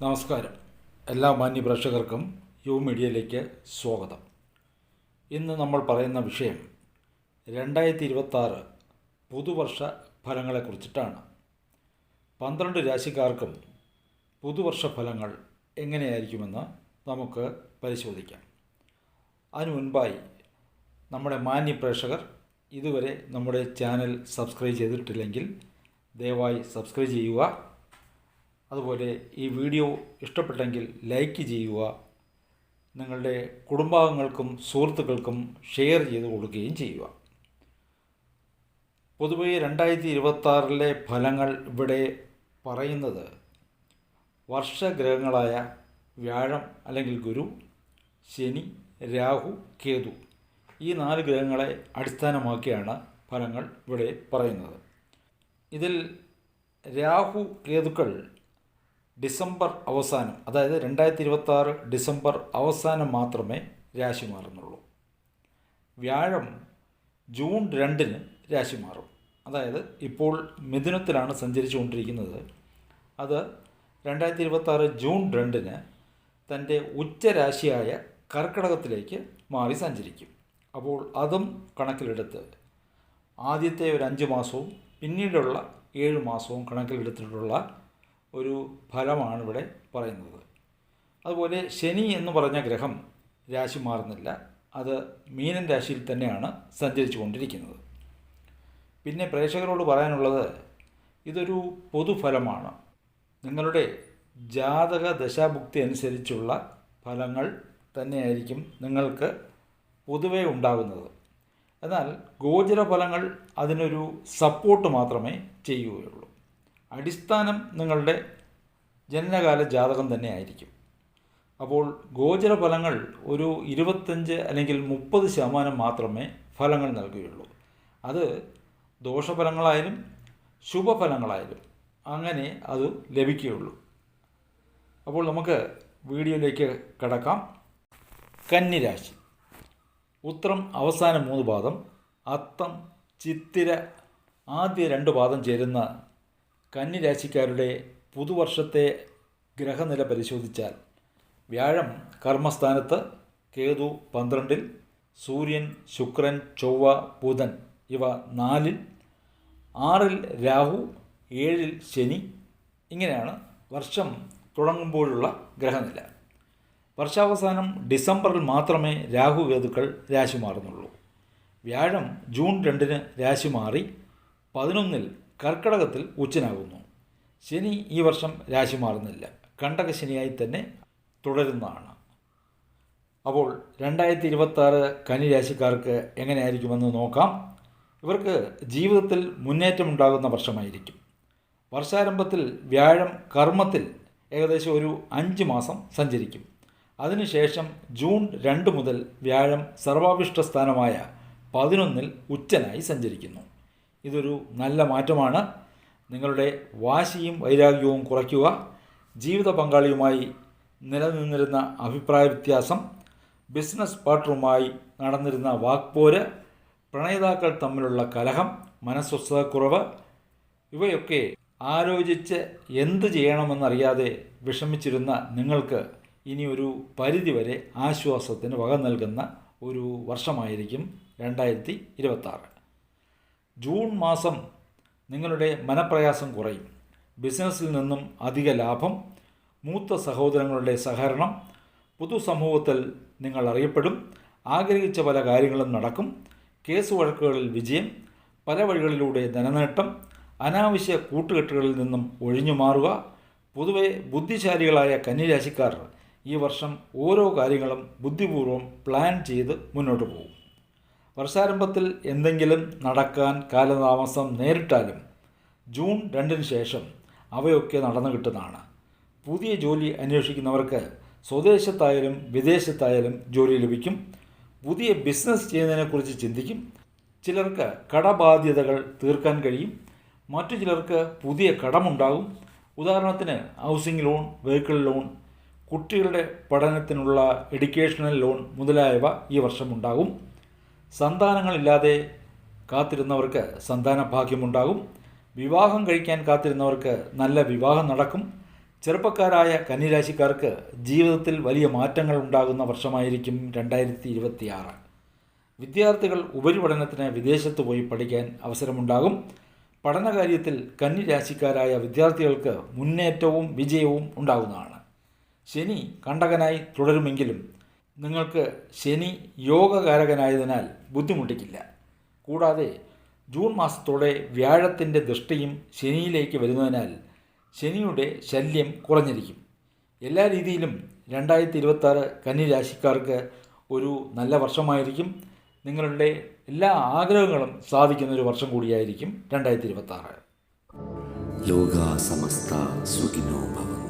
നമസ്കാരം. എല്ലാ മാന്യ പ്രേക്ഷകർക്കും യു മീഡിയയിലേക്ക് സ്വാഗതം. ഇന്ന് നമ്മൾ പറയുന്ന വിഷയം രണ്ടായിരത്തി ഇരുപത്താറ് പുതുവർഷ ഫലങ്ങളെക്കുറിച്ചിട്ടാണ് പന്ത്രണ്ട് രാശിക്കാർക്കും പുതുവർഷ ഫലങ്ങൾ എങ്ങനെയായിരിക്കുമെന്ന് നമുക്ക് പരിശോധിക്കാം. അതിനു മുൻപായി നമ്മുടെ മാന്യ പ്രേക്ഷകർ ഇതുവരെ നമ്മുടെ ചാനൽ സബ്സ്ക്രൈബ് ചെയ്തിട്ടില്ലെങ്കിൽ ദയവായി സബ്സ്ക്രൈബ് ചെയ്യുക. അതുപോലെ ഈ വീഡിയോ ഇഷ്ടപ്പെട്ടെങ്കിൽ ലൈക്ക് ചെയ്യുക നിങ്ങളുടെ കുടുംബാംഗങ്ങൾക്കും സുഹൃത്തുക്കൾക്കും ഷെയർ ചെയ്ത് കൊടുക്കുകയും ചെയ്യുക. പൊതുവേ രണ്ടായിരത്തി ഇരുപത്താറിലെ ഫലങ്ങൾ ഇവിടെ പറയുന്നത് വർഷഗ്രഹങ്ങളായ വ്യാഴം അല്ലെങ്കിൽ ഗുരു ശനി രാഹു കേതു ഈ നാല് ഗ്രഹങ്ങളെ അടിസ്ഥാനമാക്കിയാണ് ഫലങ്ങൾ ഇവിടെ പറയുന്നത്. ഇതിൽ രാഹു കേതുക്കൾ ഡിസംബർ അവസാനം അതായത് രണ്ടായിരത്തി ഇരുപത്താറ് ഡിസംബർ അവസാനം മാത്രമേ രാശി മാറുന്നുള്ളൂ. വ്യാഴം ജൂൺ രണ്ടിന് രാശി മാറും. അതായത് ഇപ്പോൾ മിഥുനത്തിലാണ് സഞ്ചരിച്ചുകൊണ്ടിരിക്കുന്നത്. അത് രണ്ടായിരത്തി ഇരുപത്താറ് ജൂൺ രണ്ടിന് തന്റെ ഉച്ചരാശിയായ കർക്കിടകത്തിലേക്ക് മാറി സഞ്ചരിക്കും. അപ്പോൾ അതും കണക്കിലെടുത്ത് ആദ്യത്തെ ഒരു അഞ്ച് മാസവും പിന്നീടുള്ള ഏഴ് മാസവും കണക്കിലെടുത്തിട്ടുള്ള ഒരു ഫലമാണ് ഇവിടെ പറയുന്നത്. അതുപോലെ ശനി എന്ന് പറഞ്ഞ ഗ്രഹം രാശി മാറുന്നില്ല. അത് മീനൻ രാശിയിൽ തന്നെയാണ് സഞ്ചരിച്ചു കൊണ്ടിരിക്കുന്നത് പിന്നെ പ്രേക്ഷകരോട് പറയാനുള്ളത് ഇതൊരു പൊതുഫലമാണ്. നിങ്ങളുടെ ജാതക ദശാഭുക്തി അനുസരിച്ചുള്ള ഫലങ്ങൾ തന്നെയായിരിക്കും നിങ്ങൾക്ക് പൊതുവേ ഉണ്ടാകുന്നത്. എന്നാൽ ഗോചര ഫലങ്ങൾ അതിനൊരു സപ്പോർട്ട് മാത്രമേ ചെയ്യുകയുള്ളൂ. അടിസ്ഥാനം നിങ്ങളുടെ ജനനകാല ജാതകം തന്നെ ആയിരിക്കും. അപ്പോൾ ഗോചര ഫലങ്ങൾ ഒരു ഇരുപത്തഞ്ച് അല്ലെങ്കിൽ മുപ്പത് ശതമാനം മാത്രമേ ഫലങ്ങൾ നൽകുകയുള്ളൂ. അത് ദോഷഫലങ്ങളായാലും ശുഭഫലങ്ങളായാലും അങ്ങനെ അത് ലഭിക്കുകയുള്ളൂ. അപ്പോൾ നമുക്ക് വീഡിയോയിലേക്ക് കടക്കാം. കന്നിരാശി. ഉത്രം അവസാന മൂന്ന് പാദം അത്തം ചിത്തിര ആദ്യ രണ്ട് പാദം ചേരുന്ന കന്നിരാശിക്കാരുടെ പുതുവർഷത്തെ ഗ്രഹനില പരിശോധിച്ചാൽ വ്യാഴം കർമ്മസ്ഥാനത്ത് കേതു പന്ത്രണ്ടിൽ സൂര്യൻ ശുക്രൻ ചൊവ്വ ബുധൻ ഇവ നാലിൽ ആറിൽ രാഹു ഏഴിൽ ശനി. ഇങ്ങനെയാണ് വർഷം തുടങ്ങുമ്പോഴുള്ള ഗ്രഹനില. വർഷാവസാനം ഡിസംബറിൽ മാത്രമേ രാഹു കേതുക്കൾ രാശി മാറുന്നുള്ളൂ. വ്യാഴം ജൂൺ രണ്ടിന് രാശി മാറി പതിനൊന്നിൽ കർക്കടകത്തിൽ ഉച്ചനാകുന്നു. ശനി ഈ വർഷം രാശി മാറുന്നില്ല. കണ്ടക ശനിയായി തന്നെ തുടരുന്നതാണ്. അപ്പോൾ രണ്ടായിരത്തി ഇരുപത്താറ് കനി രാശിക്കാർക്ക് എങ്ങനെയായിരിക്കുമെന്ന് നോക്കാം. ഇവർക്ക് ജീവിതത്തിൽ മുന്നേറ്റമുണ്ടാകുന്ന വർഷമായിരിക്കും. വർഷാരംഭത്തിൽ വ്യാഴം കർമ്മത്തിൽ ഏകദേശം ഒരു അഞ്ച് മാസം സഞ്ചരിക്കും. അതിനുശേഷം ജൂൺ രണ്ട് മുതൽ വ്യാഴം സർവാഭിഷ്ട സ്ഥാനമായ പതിനൊന്നിൽ ഉച്ചനായി സഞ്ചരിക്കുന്നു. ഇതൊരു നല്ല മാറ്റമാണ്. നിങ്ങളുടെ വാശിയും വൈരാഗ്യവും കുറയ്ക്കുക. ജീവിത പങ്കാളിയുമായി നിലനിന്നിരുന്ന അഭിപ്രായ വ്യത്യാസം ബിസിനസ് പാർട്ണറുമായി നടന്നിരുന്ന വാക്പോര് പ്രണയിതാക്കൾ തമ്മിലുള്ള കലഹം മനസ്വസ്ഥതക്കുറവ് ഇവയൊക്കെ ആലോചിച്ച് എന്ത് ചെയ്യണമെന്നറിയാതെ വിഷമിച്ചിരുന്ന നിങ്ങൾക്ക് ഇനി ഒരു പരിധിവരെ ആശ്വാസത്തിന് വക നൽകുന്ന ഒരു വർഷമായിരിക്കും രണ്ടായിരത്തി ഇരുപത്താറ്. ജൂൺ മാസം നിങ്ങളുടെ മനപ്രയാസം കുറയും. ബിസിനസ്സിൽ നിന്നും അധിക ലാഭം മൂത്ത സഹോദരങ്ങളുടെ സഹകരണം പൊതുസമൂഹത്തിൽ നിങ്ങൾ അറിയപ്പെടും ആഗ്രഹിച്ച പല കാര്യങ്ങളും നടക്കും കേസ് വഴക്കുകളിൽ വിജയം പല വഴികളിലൂടെ ധനനേട്ടം അനാവശ്യ കൂട്ടുകെട്ടുകളിൽ നിന്നും ഒഴിഞ്ഞു മാറുക പൊതുവെ ബുദ്ധിശാലികളായ കന്നിരാശിക്കാർ ഈ വർഷം ഓരോ കാര്യങ്ങളും ബുദ്ധിപൂർവം പ്ലാൻ ചെയ്ത് മുന്നോട്ട് പോകും. വർഷാരംഭത്തിൽ എന്തെങ്കിലും നടക്കാൻ കാലതാമസം നേരിട്ടാലും ജൂൺ രണ്ടിന് ശേഷം അവയൊക്കെ നടന്നു കിട്ടുന്നതാണ്. പുതിയ ജോലി അന്വേഷിക്കുന്നവർക്ക് സ്വദേശത്തായാലും വിദേശത്തായാലും ജോലി ലഭിക്കും. പുതിയ ബിസിനസ് ചെയ്യുന്നതിനെക്കുറിച്ച് ചിന്തിക്കും. ചിലർക്ക് കടബാധ്യതകൾ തീർക്കാൻ കഴിയും. മറ്റു ചിലർക്ക് പുതിയ കടമുണ്ടാകും. ഉദാഹരണത്തിന് ഹൗസിംഗ് ലോൺ വെഹിക്കിൾ ലോൺ കുട്ടികളുടെ പഠനത്തിനുള്ള എഡ്യൂക്കേഷണൽ ലോൺ മുതലായവ ഈ വർഷം ഉണ്ടാകും. സന്താനങ്ങളില്ലാതെ കാത്തിരുന്നവർക്ക് സന്താന ഭാഗ്യമുണ്ടാകും വിവാഹം കഴിക്കാൻ കാത്തിരുന്നവർക്ക് നല്ല വിവാഹം നടക്കും. ചെറുപ്പക്കാരായ കന്നിരാശിക്കാർക്ക് ജീവിതത്തിൽ വലിയ മാറ്റങ്ങൾ ഉണ്ടാകുന്ന വർഷമായിരിക്കും രണ്ടായിരത്തി ഇരുപത്തിയാറ് വിദ്യാർത്ഥികൾ ഉപരിപഠനത്തിന് വിദേശത്ത് പോയി പഠിക്കാൻ അവസരമുണ്ടാകും. പഠനകാര്യത്തിൽ കന്നിരാശിക്കാരായ വിദ്യാർത്ഥികൾക്ക് മുന്നേറ്റവും വിജയവും ഉണ്ടാകുന്നതാണ്. ശനി കണ്ടകനായി തുടരുമെങ്കിലും നിങ്ങൾക്ക് ശനി യോഗകാരകനായതിനാൽ ബുദ്ധിമുട്ടിക്കില്ല. കൂടാതെ ജൂൺ മാസത്തോടെ വ്യാഴത്തിന്റെ ദൃഷ്ടിയും ശനിയിലേക്ക് വരുന്നതിനാൽ ശനിയുടെ ശല്യം കുറഞ്ഞിരിക്കും. എല്ലാ രീതിയിലും രണ്ടായിരത്തി ഇരുപത്താറ് കന്നിരാശിക്കാർക്ക് ഒരു നല്ല വർഷമായിരിക്കും. നിങ്ങളുടെ എല്ലാ ആഗ്രഹങ്ങളും സാധിക്കുന്ന ഒരു വർഷം കൂടിയായിരിക്കും രണ്ടായിരത്തി ഇരുപത്താറ് ലോകാസമസ്ത സുഖിനോ ഭവ